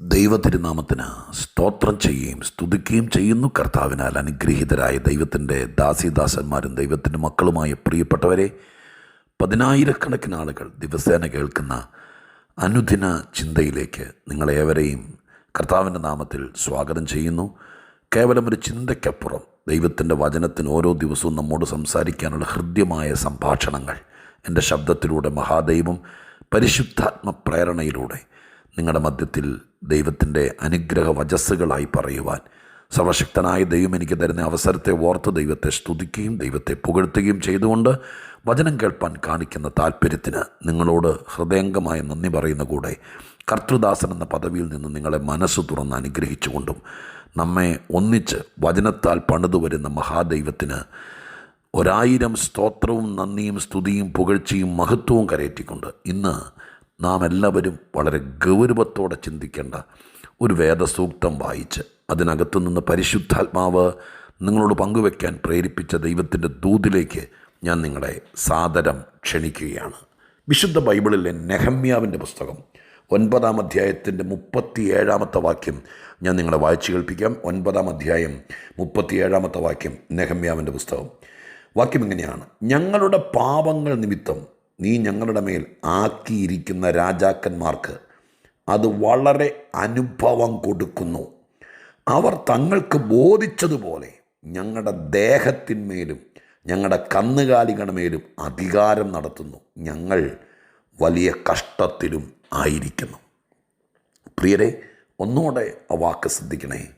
ദൈവതിരുനാമത്തിന് സ്തോത്രം ചെയ്യുകയും സ്തുതിക്കുകയും ചെയ്യുന്നു. കർത്താവിനാൽ അനുഗ്രഹീതരായ ദൈവത്തിന്റെ ദാസിദാസന്മാരും ദൈവത്തിന്റെ മക്കളുമായ പ്രിയപ്പെട്ടവരെ പതിനായിരക്കണക്കിന് ആളുകൾ ദിവസേന കേൾക്കുന്ന അനുദിന ചിന്തയിലേക്ക് നിങ്ങളേവരെയും കർത്താവിന്റെ നാമത്തിൽ സ്വാഗതം ചെയ്യുന്നു. കേവലം ഒരു ചിന്തയ്ക്കപ്പുറം ദൈവത്തിന്റെ വചനത്തിന് ഓരോ ദിവസവും നമ്മോട് സംസാരിക്കാനുള്ള ഹൃദ്യമായ സംഭാഷണങ്ങൾ എന്റെ ശബ്ദത്തിലൂടെ മഹാദൈവം പരിശുദ്ധാത്മ പ്രേരണയിലൂടെ നിങ്ങളുടെ മധ്യത്തിൽ ദൈവത്തിന്റെ അനുഗ്രഹ വചസ്സുകളായി പറയുവാൻ. സർവശക്തനായ ദൈവം എനിക്ക് തരുന്ന അവസരത്തെ ഓർത്ത് ദൈവത്തെ സ്തുതിക്കുകയും ദൈവത്തെ പുകഴ്ത്തുകയും ചെയ്തുകൊണ്ട് വചനം കേൾപ്പാൻ കാണിക്കുന്ന താല്പര്യത്തിന് നിങ്ങളോട് ഹൃദയംഗമായ നന്ദി പറയുന്ന കൂടെ കർത്തൃദാസൻ എന്ന പദവിയിൽ നിന്ന് നിങ്ങളെ മനസ്സ് തുറന്ന് അനുഗ്രഹിച്ചുകൊണ്ടും നമ്മെ ഒന്നിച്ച് വചനത്താൽ പണിതു വരുന്ന മഹാദൈവത്തിന് ഒരായിരം സ്തോത്രവും നന്ദിയും സ്തുതിയും പുകഴ്ചയും മഹത്വവും കരയറ്റിക്കൊണ്ട് ഇന്ന് നാം എല്ലാവരും വളരെ ഗൗരവത്തോടെ ചിന്തിക്കേണ്ട ഒരു വേദസൂക്തം വായിച്ച് അതിനകത്തു നിന്ന് പരിശുദ്ധാത്മാവ് നിങ്ങളോട് പങ്കുവെക്കാൻ പ്രേരിപ്പിച്ച ദൈവത്തിന്റെ ദൂതിലേക്ക് ഞാൻ നിങ്ങളെ സാദരം ക്ഷണിക്കുകയാണ്. വിശുദ്ധ ബൈബിളിലെ നെഹമ്യാവിന്റെ പുസ്തകം ഒൻപതാം അധ്യായത്തിന്റെ മുപ്പത്തി ഏഴാമത്തെ വാക്യം ഞാൻ നിങ്ങളെ വായിച്ചു കേൾപ്പിക്കാം. ഒൻപതാം അധ്യായം മുപ്പത്തിയേഴാമത്തെ വാക്യം നെഹമ്യാവിന്റെ പുസ്തകം. വാക്യം ഇങ്ങനെയാണ്. ഞങ്ങളുടെ പാപങ്ങൾ നിമിത്തം നീ ഞങ്ങളുടെ മേൽ ആക്കിയിരിക്കുന്ന രാജാക്കന്മാർക്ക് അത് വളരെ അനുഭവം കൊടുക്കുന്നു. അവർ തങ്ങൾക്ക് ബോധിച്ചതുപോലെ ഞങ്ങളുടെ ദേഹത്തിന്മേലും ഞങ്ങളുടെ കന്നുകാലികളുടെ മേലും അധികാരം നടത്തുന്നു. ഞങ്ങൾ വലിയ കഷ്ടത്തിലും ആയിരിക്കുന്നു. പ്രിയരെ ഒന്നുകൂടെ ആ വാക്ക് ശ്രദ്ധിക്കണേ.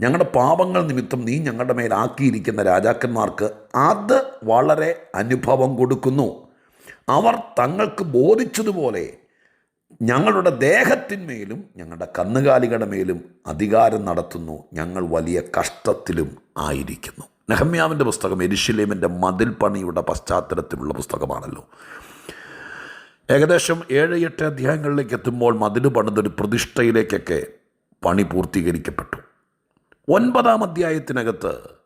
ഞങ്ങളുടെ പാപങ്ങൾ നിമിത്തം നീ ഞങ്ങളുടെ മേൽ ആക്കിയിരിക്കുന്ന രാജാക്കന്മാർക്ക് അത് വളരെ അനുഭവം കൊടുക്കുന്നു. അവർ തങ്ങൾക്ക് ബോധിച്ചതുപോലെ ഞങ്ങളുടെ ദേഹത്തിന്മേലും ഞങ്ങളുടെ കന്നുകാലികളുടെ മേലും അധികാരം നടത്തുന്നു. ഞങ്ങൾ വലിയ കഷ്ടത്തിലും ആയിരിക്കുന്നു. നെഹമ്യാവിന്റെ പുസ്തകം എരിശിലേമിന്റെ മതിൽ പണിയുടെ പശ്ചാത്തലത്തിലുള്ള പുസ്തകമാണല്ലോ. ഏകദേശം ഏഴ് എട്ട് അധ്യായങ്ങളിലേക്ക് എത്തുമ്പോൾ മതിൽ പണിതൊരു പ്രതിഷ്ഠയിലേക്കൊക്കെ പണി പൂർത്തീകരിക്കപ്പെട്ടു. ഒൻപതാം അധ്യായത്തിനകത്ത്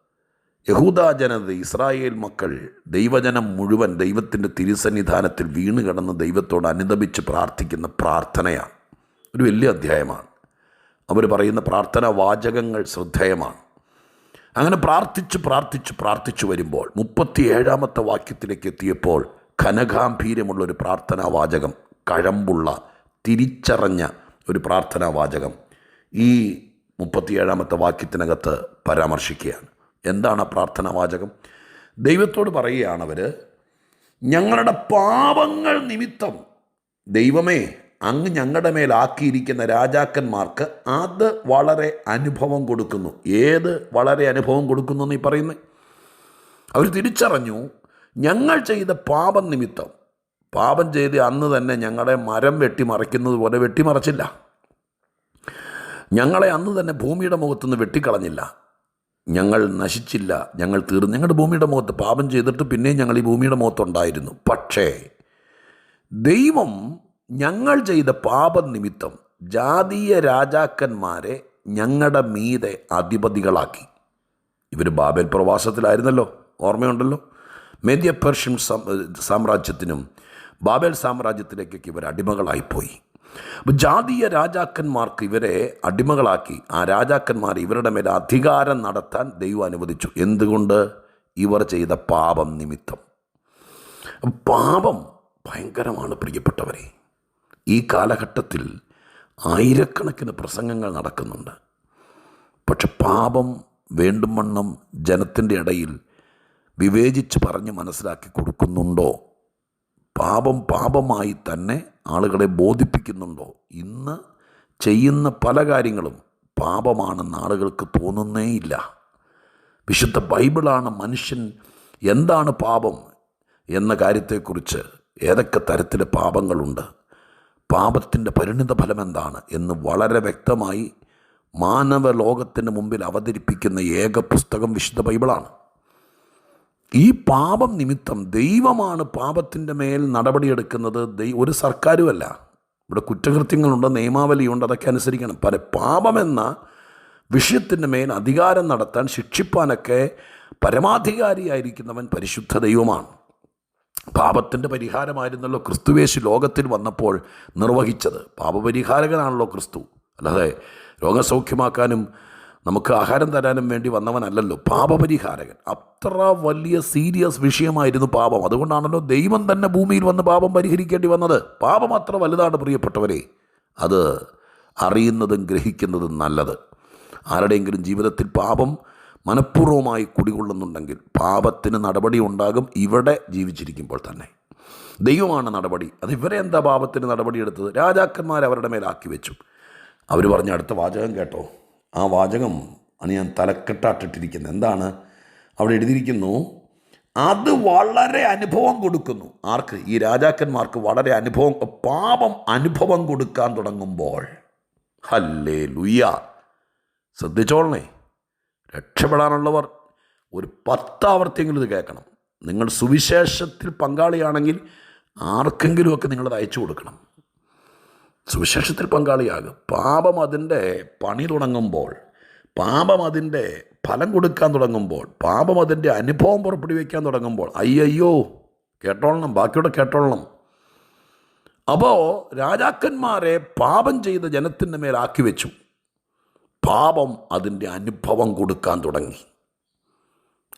യഹൂദ ജനത ഇസ്രായേൽ മക്കൾ ദൈവജനം മുഴുവൻ ദൈവത്തിന്റെ തിരുസന്നിധാനത്തിൽ വീണ് കിടന്ന് ദൈവത്തോട് അനുദപിച്ച് പ്രാർത്ഥിക്കുന്ന പ്രാർത്ഥനയാണ്. ഒരു വലിയ അധ്യായമാണ്. അവർ പറയുന്ന പ്രാർത്ഥനാ വാചകങ്ങൾ ശ്രദ്ധേയമാണ്. അങ്ങനെ പ്രാർത്ഥിച്ച് പ്രാർത്ഥിച്ച് പ്രാർത്ഥിച്ചു വരുമ്പോൾ മുപ്പത്തി ഏഴാമത്തെ വാക്യത്തിലേക്ക് എത്തിയപ്പോൾ ഘനഗാംഭീര്യമുള്ള ഒരു പ്രാർത്ഥനാ വാചകം കഴമ്പുള്ള തിരിച്ചറിഞ്ഞ ഒരു പ്രാർത്ഥനാ വാചകം ഈ മുപ്പത്തിയേഴാമത്തെ വാക്യത്തിനകത്ത് പരാമർശിക്കുകയാണ്. എന്താണ് പ്രാർത്ഥനാ വാചകം ദൈവത്തോട് പറയുകയാണ് അവർ ഞങ്ങളുടെ പാപങ്ങൾ നിമിത്തം ദൈവമേ അങ്ങ് ഞങ്ങളുടെ മേലാക്കിയിരിക്കുന്ന രാജാക്കന്മാർക്ക് അത് വളരെ അനുഭവം കൊടുക്കുന്നു. ഏത് വളരെ അനുഭവം കൊടുക്കുന്നു എന്ന് പറയുന്നത് അവർ തിരിച്ചറിഞ്ഞു ഞങ്ങൾ ചെയ്ത പാപം നിമിത്തം പാപം ചെയ്ത് അന്ന് തന്നെ ഞങ്ങളെ മരം വെട്ടിമറിക്കുന്നത് പോലെ വെട്ടിമറച്ചില്ല. ഞങ്ങളെ അന്ന് തന്നെ ഭൂമിയുടെ മുഖത്തുനിന്ന് വെട്ടിക്കളഞ്ഞില്ല. ഞങ്ങൾ നശിച്ചില്ല. ഞങ്ങൾ തീർന്നു. ഞങ്ങളുടെ ഭൂമിയുടെ മുഖത്ത് പാപം ചെയ്തിട്ട് പിന്നെയും ഞങ്ങൾ ഈ ഭൂമിയുടെ മുഖത്തുണ്ടായിരുന്നു. പക്ഷേ ദൈവം ഞങ്ങൾ ചെയ്ത പാപം നിമിത്തം ജാതീയ രാജാക്കന്മാരെ ഞങ്ങളുടെ മീതെ അധിപതികളാക്കി. ഇവർ ബാബേൽ പ്രവാസത്തിലായിരുന്നല്ലോ. ഓർമ്മയുണ്ടല്ലോ? മേദ്യ പേർഷ്യൻ സാമ്രാജ്യത്തിനും ബാബേൽ സാമ്രാജ്യത്തിലേക്കൊക്കെ ഇവർ അടിമകളായിപ്പോയി. അപ്പോൾ ജാതീയ രാജാക്കന്മാർക്ക് ഇവരെ അടിമകളാക്കി. ആ രാജാക്കന്മാർ ഇവരുടെ മേൽ അധികാരം നടത്താൻ ദൈവം അനുവദിച്ചു. എന്തുകൊണ്ട്? ഇവർ ചെയ്ത പാപം നിമിത്തം. പാപം ഭയങ്കരമാണ് പ്രിയപ്പെട്ടവരെ. ഈ കാലഘട്ടത്തിൽ ആയിരക്കണക്കിന് പ്രസംഗങ്ങൾ നടക്കുന്നുണ്ട്. പക്ഷെ പാപം വേണ്ടും വണ്ണം ജനത്തിന്റെ ഇടയിൽ വിവേചിച്ച് പറഞ്ഞ് മനസ്സിലാക്കി കൊടുക്കുന്നുണ്ടോ? പാപം പാപമായി തന്നെ ആളുകളെ ബോധിപ്പിക്കുന്നുണ്ടോ? ഇന്ന് ചെയ്യുന്ന പല കാര്യങ്ങളും പാപമാണെന്ന് ആളുകൾക്ക് തോന്നുന്നേയില്ല വിശുദ്ധ ബൈബിളാണ് മനുഷ്യൻ എന്താണ് പാപം എന്ന കാര്യത്തെക്കുറിച്ച് ഏതൊക്കെ തരത്തിലെ പാപങ്ങളുണ്ട്? പാപത്തിന്റെ പരിണിത ഫലം എന്താണ് എന്ന് വളരെ വ്യക്തമായി മാനവ ലോകത്തിന് മുമ്പിൽ അവതരിപ്പിക്കുന്ന ഏക പുസ്തകം വിശുദ്ധ ബൈബിളാണ്. ഈ പാപം നിമിത്തം ദൈവമാണ് പാപത്തിന്റെ മേൽ നടപടിയെടുക്കുന്നത്. ദൈ ഒരു സർക്കാരുമല്ല. ഇവിടെ കുറ്റകൃത്യങ്ങളുണ്ട് നിയമാവലിയുണ്ട് അതൊക്കെ അനുസരിക്കണം. പല പാപമെന്ന വിഷയത്തിന്റെ മേൽ അധികാരം നടത്താൻ ശിക്ഷിപ്പാനൊക്കെ പരമാധികാരിയായിരിക്കുന്നവൻ പരിശുദ്ധ ദൈവമാണ്. പാപത്തിന്റെ പരിഹാരമായിരുന്നല്ലോ ക്രിസ്തുവേശു ലോകത്തിൽ വന്നപ്പോൾ നിർവഹിച്ചത്. പാപപരിഹാരകനാണല്ലോ ക്രിസ്തു. അല്ലാതെ രോഗസൗഖ്യമാക്കാനും നമുക്ക് ആഹാരം തരാനും വേണ്ടി വന്നവനല്ലല്ലോ പാപപരിഹാരകൻ. അത്ര വലിയ സീരിയസ് വിഷയമായിരുന്നു പാപം. അതുകൊണ്ടാണല്ലോ ദൈവം തന്നെ ഭൂമിയിൽ വന്ന് പാപം പരിഹരിക്കേണ്ടി വന്നത്. പാപം അത്ര വലുതാണ് പ്രിയപ്പെട്ടവരെ. അത് അറിയുന്നതും ഗ്രഹിക്കുന്നതും നല്ലത്. ആരുടെയെങ്കിലും ജീവിതത്തിൽ പാപം മനഃപൂർവമായി കുടികൊള്ളുന്നുണ്ടെങ്കിൽ പാപത്തിന് നടപടി ഉണ്ടാകും ഇവിടെ ജീവിച്ചിരിക്കുമ്പോൾ തന്നെ. ദൈവമാണ് നടപടി. അത് ഇവരെ എന്താ പാപത്തിന് നടപടിയെടുത്തത് രാജാക്കന്മാർ അവരുടെ മേലാക്കി വെച്ചു. അവർ പറഞ്ഞ അടുത്ത വാചകം കേട്ടോ. ആ വാചകം ആണ് ഞാൻ തലക്കെട്ടാട്ടിട്ടിരിക്കുന്നത്. എന്താണ്? അവിടെ എഴുതിയിരിക്കുന്നു അത് വളരെ അനുഭവം കൊടുക്കുന്നു. ആർക്ക്? ഈ രാജാക്കന്മാർക്ക് വളരെ അനുഭവം പാപം അനുഭവം കൊടുക്കാൻ തുടങ്ങുമ്പോൾ. ഹല്ലേ ലുയ്യ ശ്രദ്ധിച്ചോളണേ. രക്ഷപ്പെടാനുള്ളവർ ഒരു പത്താവർത്തിയെങ്കിലും ഇത് കേൾക്കണം. നിങ്ങൾ സുവിശേഷത്തിൽ പങ്കാളിയാണെങ്കിൽ ആർക്കെങ്കിലുമൊക്കെ നിങ്ങളത് അയച്ചു കൊടുക്കണം. സുവിശേഷത്തിൽ പങ്കാളിയാകും. പാപം അതിന്റെ പണി തുടങ്ങുമ്പോൾ പാപം അതിന്റെ ഫലം കൊടുക്കാൻ തുടങ്ങുമ്പോൾ പാപം അതിന്റെ അനുഭവം പുറപ്പെടുവിക്കാൻ തുടങ്ങുമ്പോൾ അയ്യയ്യോ കേട്ടോളണം ബാക്കിയോടെ കേട്ടോളണം. അപ്പോൾ രാജാക്കന്മാരെ പാപം ചെയ്ത ജനത്തിന്റെ മേലാക്കി വെച്ചു. പാപം അതിന്റെ അനുഭവം കൊടുക്കാൻ തുടങ്ങി.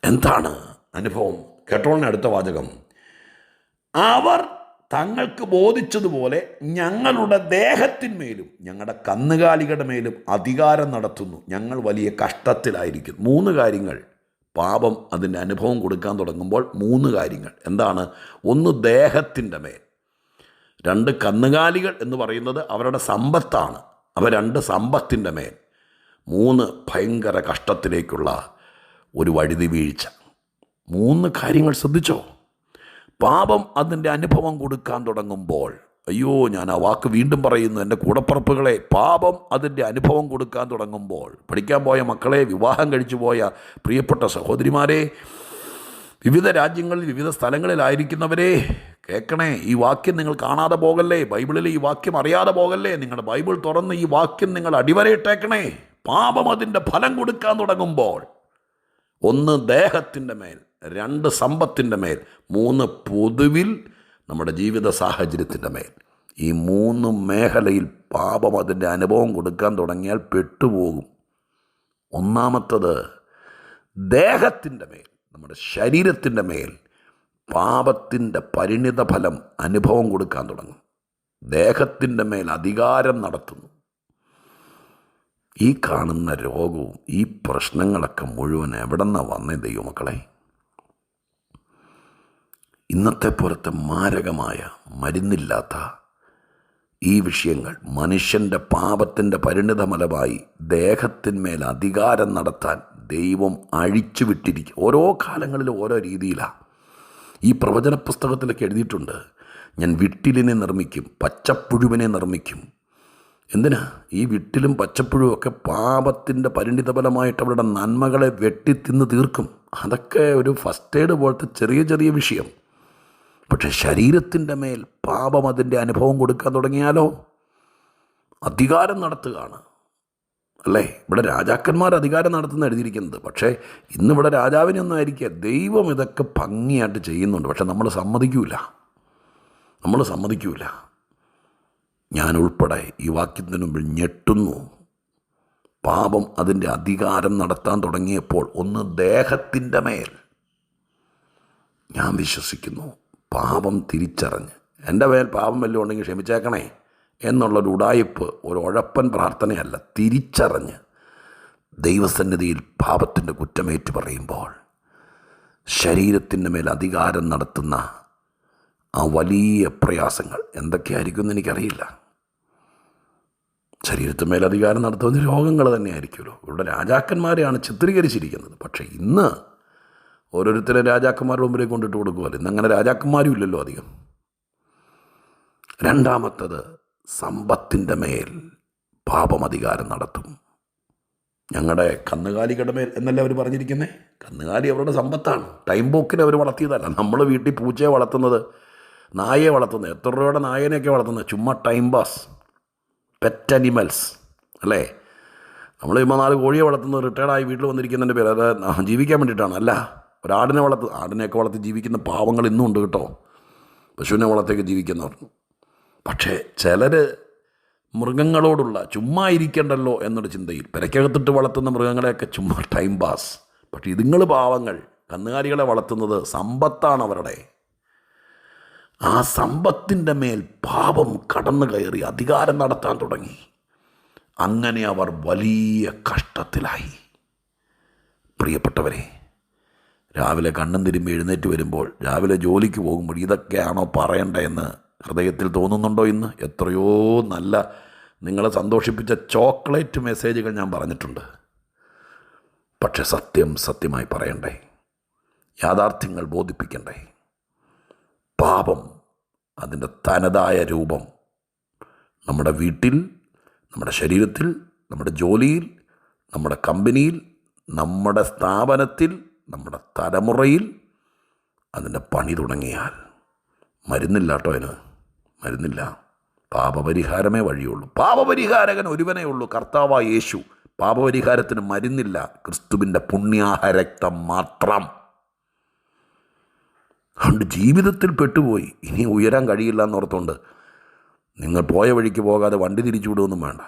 എന്താണ് അനുഭവം? കേട്ടോളിന് അടുത്ത വാചകം. അവർ തങ്ങൾക്ക് ബോധിച്ചതുപോലെ ഞങ്ങളുടെ ദേഹത്തിന്മേലും ഞങ്ങളുടെ കന്നുകാലികളുടെ മേലും അധികാരം നടത്തുന്നു. ഞങ്ങൾ വലിയ കഷ്ടത്തിലായിരിക്കും. മൂന്ന് കാര്യങ്ങൾ. പാപം അതിന്റെ അനുഭവം കൊടുക്കാൻ തുടങ്ങുമ്പോൾ മൂന്ന് കാര്യങ്ങൾ. എന്താണ്? ഒന്ന് ദേഹത്തിന്റെ മേൽ. രണ്ട് കന്നുകാലികൾ എന്ന് പറയുന്നത് അവരുടെ സമ്പത്താണ്. അവ രണ്ട് സമ്പത്തിന്റെ മേൽ. മൂന്ന് ഭയങ്കര കഷ്ടത്തിലേക്കുള്ള ഒരു വഴുതി വീഴ്ച മൂന്ന് കാര്യങ്ങൾ ശ്രദ്ധിച്ചോ? പാപം അതിന്റെ അനുഭവം കൊടുക്കാൻ തുടങ്ങുമ്പോൾ അയ്യോ ഞാൻ ആ വാക്ക് വീണ്ടും പറയുന്നു എന്റെ കൂടപ്പറപ്പുകളെ. പാപം അതിന്റെ അനുഭവം കൊടുക്കാൻ തുടങ്ങുമ്പോൾ പഠിക്കാൻ പോയ മക്കളെ വിവാഹം കഴിച്ചു പോയ പ്രിയപ്പെട്ട സഹോദരിമാരെ വിവിധ രാജ്യങ്ങളിൽ വിവിധ സ്ഥലങ്ങളിലായിരിക്കുന്നവരെ കേൾക്കണേ ഈ വാക്യം നിങ്ങൾ കാണാതെ പോകല്ലേ? ബൈബിളിൽ ഈ വാക്യം അറിയാതെ പോകല്ലേ? നിങ്ങളുടെ ബൈബിൾ തുറന്ന് ഈ വാക്യം നിങ്ങൾ അടിവരയിട്ടേക്കണേ. പാപം അതിന്റെ ഫലം കൊടുക്കാൻ തുടങ്ങുമ്പോൾ ഒന്ന് ദേഹത്തിന്റെ മേൽ രണ്ട് സമ്പത്തിന്റെ മേൽ മൂന്ന് പൊതുവിൽ നമ്മുടെ ജീവിത സാഹചര്യത്തിന്റെ മേൽ. ഈ മൂന്ന് മേഖലയിൽ പാപം അതിന്റെ അനുഭവം കൊടുക്കാൻ തുടങ്ങിയാൽ പെട്ടുപോകും. ഒന്നാമത്തത് ദേഹത്തിന്റെ മേൽ നമ്മുടെ ശരീരത്തിന്റെ മേൽ പാപത്തിന്റെ പരിണിത ഫലം അനുഭവം കൊടുക്കാൻ തുടങ്ങും. ദേഹത്തിന്റെ മേൽ അധികാരം നടത്തുന്നു. ഈ കാണുന്ന രോഗവും ഈ പ്രശ്നങ്ങളൊക്കെ മുഴുവൻ എവിടെ നിന്നാണ് വന്നേ ദൈവമക്കളെ? ഇന്നത്തെ പോലത്തെ മാരകമായ മരുന്നില്ലാത്ത ഈ വിഷയങ്ങൾ മനുഷ്യന്റെ പാപത്തിന്റെ പരിണിതമലമായി ദേഹത്തിന്മേൽ അധികാരം നടത്താൻ ദൈവം അഴിച്ചു വിട്ടിരിക്കും ഓരോ കാലങ്ങളിലും ഓരോ രീതിയിലാണ് ഈ പ്രവചന പുസ്തകത്തിലൊക്കെ എഴുതിയിട്ടുണ്ട് ഞാൻ വിട്ടിലിനെ നിർമ്മിക്കും പച്ചപ്പുഴുവിനെ നിർമ്മിക്കും. എന്തിനാ? ഈ വിട്ടിലും പച്ചപ്പുഴുവും ഒക്കെ പാപത്തിന്റെ പരിണിതഫലമായിട്ട് അവരുടെ നന്മകളെ വെട്ടിത്തിന്ന് തീർക്കും. അതൊക്കെ ഒരു ഫസ്റ്റ് എയ്ഡ് പോലത്തെ ചെറിയ ചെറിയ വിഷയം. പക്ഷെ ശരീരത്തിന്റെ മേൽ പാപം അതിന്റെ അനുഭവം കൊടുക്കാൻ തുടങ്ങിയാലോ? അധികാരം നടത്തുകയാണ്. അല്ലേ? ഇവിടെ രാജാക്കന്മാർ അധികാരം നടത്തുന്ന എഴുതിയിരിക്കുന്നത്. പക്ഷേ ഇന്നിവിടെ രാജാവിനൊന്നും ആയിരിക്കുക ദൈവം ഇതൊക്കെ ഭംഗിയായിട്ട് ചെയ്യുന്നുണ്ട്. പക്ഷെ നമ്മൾ സമ്മതിക്കൂല. നമ്മൾ സമ്മതിക്കൂല. ഞാൻ ഉൾപ്പെടെ ഈ വാക്യത്തിന് മുമ്പിൽ ഞെട്ടുന്നു. പാപം അതിന്റെ അധികാരം നടത്താൻ തുടങ്ങിയപ്പോൾ ഒന്ന് ദേഹത്തിന്റെ മേൽ. ഞാൻ വിശ്വസിക്കുന്നു. പാപം തിരിച്ചറിഞ്ഞ്. എന്റെ മേൽ പാപം വല്ലതും ഉണ്ടെങ്കിൽ ക്ഷമിച്ചേക്കണേ എന്നുള്ളൊരു ഉടായിപ്പ് ഒരു ഉഴപ്പൻ പ്രാർത്ഥനയല്ല തിരിച്ചറിഞ്ഞ് ദൈവസന്നിധിയിൽ പാപത്തിന്റെ കുറ്റമേറ്റു പറയുമ്പോൾ ശരീരത്തിന്റെ മേൽ അധികാരം നടത്തുന്ന ആ വലിയ പ്രയാസങ്ങൾ എന്തൊക്കെയായിരിക്കും എന്ന് എനിക്കറിയില്ല. ശരീരത്തിന് മേൽ അധികാരം നടത്തുന്ന രോഗങ്ങൾ തന്നെയായിരിക്കുമല്ലോ. ഇവിടെ രാജാക്കന്മാരെയാണ് ചിത്രീകരിച്ചിരിക്കുന്നത്. പക്ഷേ ഇന്ന് ഓരോരുത്തരും രാജാക്കന്മാരുടെ മുമ്പിലേക്ക് കൊണ്ടിട്ട് കൊടുക്കുമല്ലോ ഇന്ന് അങ്ങനെ രാജാക്കന്മാരും ഇല്ലല്ലോ അധികം. രണ്ടാമത്തത് സമ്പത്തിന്റെ മേൽ പാപമധികാരം നടത്തും. ഞങ്ങളുടെ കന്നുകാലികളുടെ മേൽ എന്നല്ല അവർ പറഞ്ഞിരിക്കുന്നത് കന്നുകാലി അവരുടെ സമ്പത്താണ്. ടൈം പോക്കിന് അവർ വളർത്തിയതല്ല. നമ്മൾ വീട്ടിൽ പൂച്ചയെ വളർത്തുന്നത് നായയെ വളർത്തുന്നത് എത്ര രൂപയുടെ നായനെയൊക്കെ വളർത്തുന്നത്? ചുമ്മാ ടൈം പാസ്. പെറ്റ് അനിമൽസ് അല്ലേ? നമ്മൾ ചുമ്മാ നാല് കോഴിയെ വളർത്തുന്നത് റിട്ടയർഡായി വീട്ടിൽ വന്നിരിക്കുന്നതിന്റെ പേര്. അത് ജീവിക്കാൻ വേണ്ടിയിട്ടാണ്. അല്ല ഒരാടിനെ വളർത്ത് ആടിനെയൊക്കെ വളർത്തി ജീവിക്കുന്ന പാവങ്ങൾ ഇന്നും ഉണ്ട് കേട്ടോ. പശുവിനെ വളർത്തിയൊക്കെ ജീവിക്കുന്നവർ. പക്ഷേ ചിലർ മൃഗങ്ങളോടുള്ള ചുമ്മാ ഇരിക്കണ്ടല്ലോ എന്നൊരു ചിന്തയിൽ പെരക്കകത്തിട്ട് വളർത്തുന്ന മൃഗങ്ങളെയൊക്കെ ചുമ്മാ ടൈം പാസ് പക്ഷേ ഇതുങ്ങൾ പാവങ്ങൾ കന്നുകാലികളെ വളർത്തുന്നത് സമ്പത്താണ് അവരുടെ. ആ സമ്പത്തിന്റെ മേൽ പാപം കടന്നു കയറി അധികാരം നടത്താൻ തുടങ്ങി. അങ്ങനെ അവർ വലിയ കഷ്ടത്തിലായി. പ്രിയപ്പെട്ടവരെ രാവിലെ കണ്ണും തിരുമ്പി എഴുന്നേറ്റ് വരുമ്പോൾ രാവിലെ ജോലിക്ക് പോകുമ്പോൾ ഇതൊക്കെയാണോ പറയണ്ടതെന്ന് ഹൃദയത്തിൽ തോന്നുന്നുണ്ടോ ഇന്ന്? എത്രയോ നല്ല നിങ്ങളെ സന്തോഷിപ്പിച്ച ചോക്ലേറ്റ് മെസ്സേജുകൾ ഞാൻ പറഞ്ഞിട്ടുണ്ട്. പക്ഷെ സത്യം സത്യമായി പറയണ്ടേ? യാഥാർത്ഥ്യങ്ങൾ ബോധിപ്പിക്കണ്ടേ? പാപം അതിന്റെ തനതായ രൂപം നമ്മുടെ വീട്ടിൽ നമ്മുടെ ശരീരത്തിൽ നമ്മുടെ ജോലിയിൽ നമ്മുടെ കമ്പനിയിൽ നമ്മുടെ സ്ഥാപനത്തിൽ നമ്മുടെ തലമുറയിൽ അതിന്റെ പണി തുടങ്ങിയാൽ മരുന്നില്ല കേട്ടോ അതിന്. മരുന്നില്ല. പാപപരിഹാരമേ വഴിയുള്ളൂ. പാപപരിഹാരകൻ ഒരുവനേ ഉള്ളൂ. കർത്താവ യേശു. പാപപരിഹാരത്തിന് മരുന്നില്ല. ക്രിസ്തുവിന്റെ പുണ്യാഹ രക്തം മാത്രം. അതുകൊണ്ട് ജീവിതത്തിൽ പെട്ടുപോയി. ഇനി ഉയരാൻ കഴിയില്ല എന്നോർത്തുകൊണ്ട് നിങ്ങൾ പോയ വഴിക്ക് പോകാതെ വണ്ടി തിരിച്ചു വിടുമൊന്നും വേണ്ട.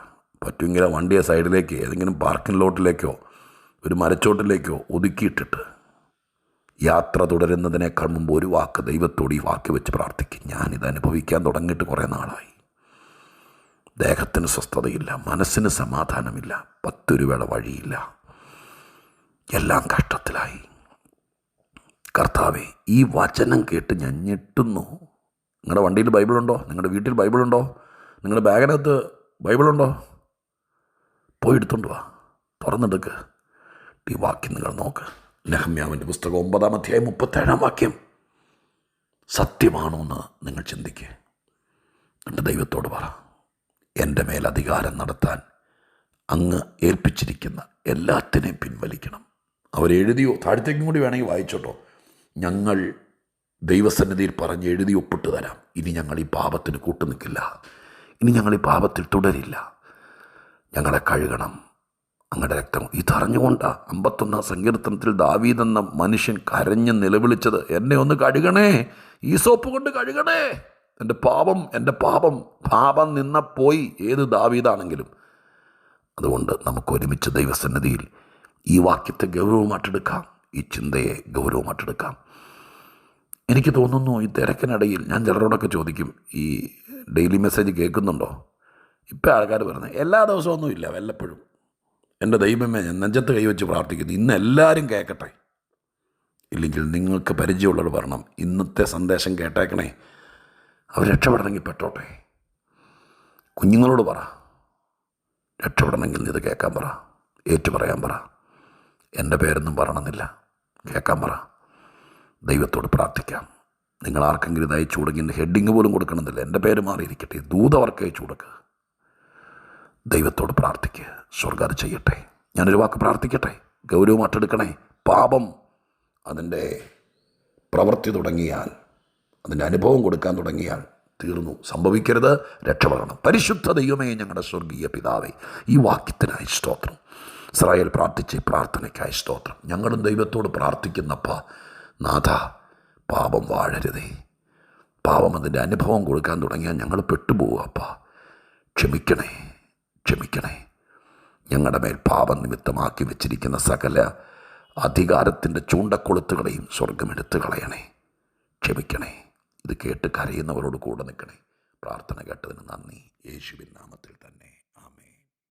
പറ്റുമെങ്കിൽ ആ വണ്ടിയെ സൈഡിലേക്ക് ഏതെങ്കിലും പാർക്കിംഗ് ലോട്ടിലേക്കോ ഒരു മരച്ചോട്ടിലേക്കോ ഒതുക്കിയിട്ടിട്ട് യാത്ര തുടരുന്നതിനേക്കാൾ മുമ്പ് ഒരു വാക്ക് ദൈവത്തോട് ഈ വാക്ക് വെച്ച് പ്രാർത്ഥിക്കും. ഞാനിത് അനുഭവിക്കാൻ തുടങ്ങിയിട്ട് കുറേ നാളായി. ദേഹത്തിന് സ്വസ്ഥതയില്ല മനസ്സിന് സമാധാനമില്ല പത്ത് രൂപയുടെ വഴിയില്ല. എല്ലാം കഷ്ടത്തിലായി. കർത്താവെ ഈ വചനം കേട്ട് ഞാൻ ഞെട്ടുന്നു. നിങ്ങളുടെ വണ്ടിയിൽ ബൈബിളുണ്ടോ? നിങ്ങളുടെ വീട്ടിൽ ബൈബിളുണ്ടോ? നിങ്ങളുടെ ബാഗിനകത്ത് ബൈബിളുണ്ടോ? പോയി എടുത്തോണ്ട് വാ. തുറന്നെടുക്ക്. ഈ വാക്യം നിങ്ങൾ നോക്ക്. നെഹമ്യാവിന്റെ പുസ്തകം ഒമ്പതാം അധ്യായം മുപ്പത്തേഴാം വാക്യം. സത്യമാണോ എന്ന് നിങ്ങൾ ചിന്തിക്കുക എന്റെ ദൈവത്തോട് പറ. എന്റെ മേൽ അധികാരം നടത്താൻ അങ്ങ് ഏൽപ്പിച്ചിരിക്കുന്ന എല്ലാത്തിനെയും പിൻവലിക്കണം. അവരെഴുതിയോ താഴത്തേക്കും കൂടി വേണമെങ്കിൽ വായിച്ചോട്ടോ. ഞങ്ങൾ ദൈവസന്നിധിയിൽ പറഞ്ഞ് എഴുതി ഒപ്പിട്ട് തരാം. ഇനി ഞങ്ങൾ ഈ പാപത്തിന് കൂട്ടുനിൽക്കില്ല. ഇനി ഞങ്ങൾ ഈ പാപത്തിൽ തുടരില്ല. ഞങ്ങളെ കഴുകണം. അങ്ങയുടെ രക്തം. ഇതറിഞ്ഞുകൊണ്ടാ അമ്പത്തൊന്നാം സങ്കീർത്തനത്തിൽ ദാവീദെന്ന മനുഷ്യൻ കരഞ്ഞ് നിലവിളിച്ചത് എന്നെ ഒന്ന് കഴുകണേ ഈ സോപ്പ് കൊണ്ട് കഴുകണേ. എന്റെ പാപം എന്റെ പാപം പാപം നിന്ന പോയി ഏത് ദാവീദാണെങ്കിലും. അതുകൊണ്ട് നമുക്ക് ഒരുമിച്ച് ദൈവസന്നിധിയിൽ ഈ വാക്യത്തെ ഗൗരവമായിട്ടെടുക്കാം ഈ ചിന്തയെ ഗൗരവമായിട്ടെടുക്കാം. എനിക്ക് തോന്നുന്നു ഈ തിരക്കിനിടയിൽ ഞാൻ ചിലരോടൊക്കെ ചോദിക്കും ഈ ഡെയിലി മെസ്സേജ് കേൾക്കുന്നുണ്ടോ? ഇപ്പം ആൾക്കാർ പറയുന്നത് എല്ലാ ദിവസവും ഒന്നും ഇല്ല വല്ലപ്പോഴും. എന്റെ ദൈവമേ നെഞ്ചത്ത് കൈവച്ച് പ്രാർത്ഥിക്കുന്നു. ഇന്ന് എല്ലാവരും കേൾക്കട്ടെ ഇല്ലെങ്കിൽ നിങ്ങൾക്ക് പരിചയമുള്ളവർ പറയണം ഇന്നത്തെ സന്ദേശം കേട്ടേക്കണേ. അവർ രക്ഷപ്പെടണമെങ്കിൽ പെട്ടോട്ടെ. കുഞ്ഞുങ്ങളോട് പറ. രക്ഷപ്പെടണമെങ്കിൽ ഇത് കേൾക്കാൻ പറ. ഏറ്റു പറയാൻ പറ. എന്റെ പേരൊന്നും പറയണമെന്നില്ല. കേൾക്കാൻ പറ. ദൈവത്തോട് പ്രാർത്ഥിക്കാം. നിങ്ങൾ ആർക്കെങ്കിലും ഇത് അയച്ചു കൊടുക്കുന്ന ഹെഡിങ് പോലും കൊടുക്കണമെന്നില്ല. എന്റെ പേര് മാറിയിരിക്കട്ടെ. ദൂതവർക്ക് അയച്ചു കൊടുക്കുക ദൈവത്തോട് പ്രാർത്ഥിക്കുക സ്വർഗം അത് ചെയ്യട്ടെ. ഞാനൊരു വാക്ക് പ്രാർത്ഥിക്കട്ടെ. ഗൗരവമായിട്ടെടുക്കണേ പാപം അതിന്റെ പ്രവൃത്തി തുടങ്ങിയാൽ അതിന്റെ അനുഭവം കൊടുക്കാൻ തുടങ്ങിയാൽ തീർന്നു. സംഭവിക്കരുത്. രക്ഷപ്പെടണം പരിശുദ്ധ ദൈവമേ ഞങ്ങളുടെ സ്വർഗീയ പിതാവേ ഈ വാക്യത്തിനായി സ്തോത്രം. ഇസ്രായേൽ പ്രാർത്ഥിച്ച് പ്രാർത്ഥനയ്ക്കായി സ്തോത്രം. ഞങ്ങളും ദൈവത്തോട് പ്രാർത്ഥിക്കുന്നപ്പ നാഥ പാപം വാഴരുതേ. പാപം അതിന്റെ അനുഭവം കൊടുക്കാൻ തുടങ്ങിയാൽ ഞങ്ങൾ പെട്ടുപോകുക അപ്പ ക്ഷമിക്കണേ. ക്ഷമിക്കണേ. ഞങ്ങളുടെ മേൽ പാപം നിമിത്തമാക്കി വെച്ചിരിക്കുന്ന സകല അധികാരത്തിന്റെ ചൂണ്ടക്കൊളുത്തുകളെയും സ്വർഗമെടുത്ത് കളയണേ. ക്ഷമിക്കണേ. ഇത് കേട്ട് കരയുന്നവരോട് കൂടെ നിൽക്കണേ. പ്രാർത്ഥന കേട്ടതിന് നന്ദി. യേശുവിൻ നാമത്തിൽ